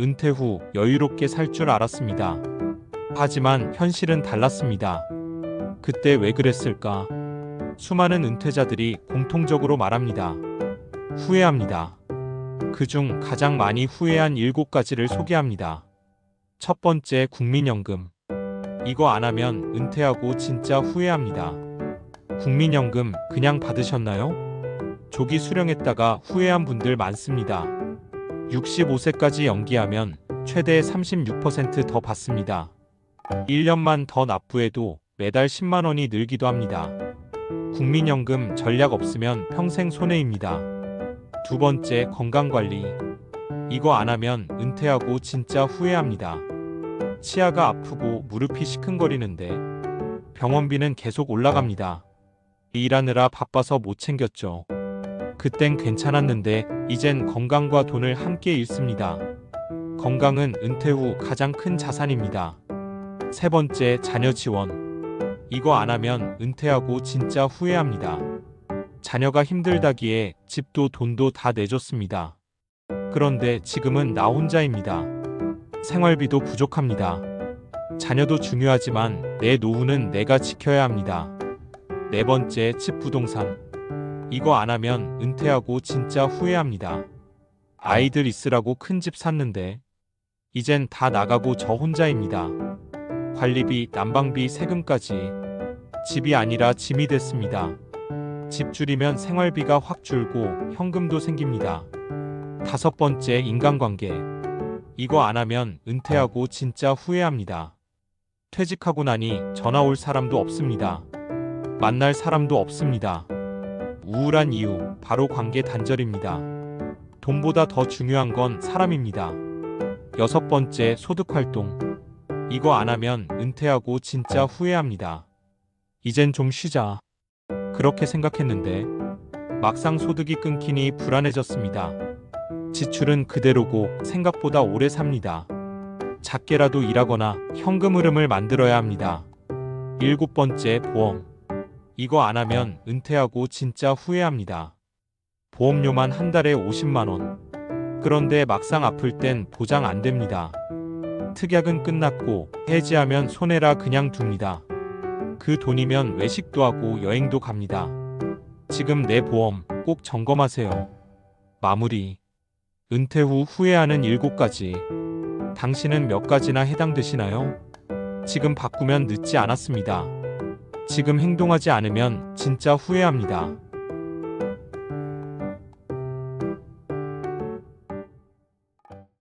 은퇴 후 여유롭게 살 줄 알았습니다. 하지만 현실은 달랐습니다. 그때 왜 그랬을까? 수많은 은퇴자들이 공통적으로 말합니다. 후회합니다. 그중 가장 많이 후회한 7가지를 소개합니다. 첫 번째, 국민연금. 이거 안 하면 은퇴하고 진짜 후회합니다. 국민연금 그냥 받으셨나요? 조기 수령했다가 후회한 분들 많습니다. 65세까지 연기하면 최대 36%더 받습니다. 1년만 더 납부해도 매달 10만 원이 늘기도 합니다. 국민연금 전략 없으면 평생 손해입니다. 두 번째, 건강관리. 이거 안 하면 은퇴하고 진짜 후회합니다. 치아가 아프고 무릎이 시큰거리는데 병원비는 계속 올라갑니다. 일하느라 바빠서 못 챙겼죠. 그땐 괜찮았는데 이젠 건강과 돈을 함께 잃습니다. 건강은 은퇴 후 가장 큰 자산입니다. 세 번째, 자녀 지원. 이거 안 하면 은퇴하고 진짜 후회합니다. 자녀가 힘들다기에 집도 돈도 다 내줬습니다. 그런데 지금은 나 혼자입니다. 생활비도 부족합니다. 자녀도 중요하지만 내 노후는 내가 지켜야 합니다. 네 번째, 집 부동산. 이거 안 하면 은퇴하고 진짜 후회합니다. 아이들 있으라고 큰 집 샀는데 이젠 다 나가고 저 혼자입니다. 관리비, 난방비, 세금까지 집이 아니라 짐이 됐습니다. 집 줄이면 생활비가 확 줄고 현금도 생깁니다. 다섯 번째, 인간관계. 이거 안 하면 은퇴하고 진짜 후회합니다. 퇴직하고 나니 전화 올 사람도 없습니다. 만날 사람도 없습니다. 우울한 이유, 바로 관계 단절입니다. 돈보다 더 중요한 건 사람입니다. 여섯 번째, 소득 활동. 이거 안 하면 은퇴하고 진짜 후회합니다. 이젠 좀 쉬자. 그렇게 생각했는데 막상 소득이 끊기니 불안해졌습니다. 지출은 그대로고 생각보다 오래 삽니다. 작게라도 일하거나 현금 흐름을 만들어야 합니다. 일곱 번째, 보험. 이거 안 하면 은퇴하고 진짜 후회합니다. 보험료만 한 달에 50만 원. 그런데 막상 아플 땐 보장 안 됩니다. 특약은 끝났고 해지하면 손해라 그냥 둡니다. 그 돈이면 외식도 하고 여행도 갑니다. 지금 내 보험 꼭 점검하세요. 마무리. 은퇴 후 후회하는 7가지. 당신은 몇 가지나 해당되시나요? 지금 바꾸면 늦지 않았습니다. 지금 행동하지 않으면 진짜 후회합니다.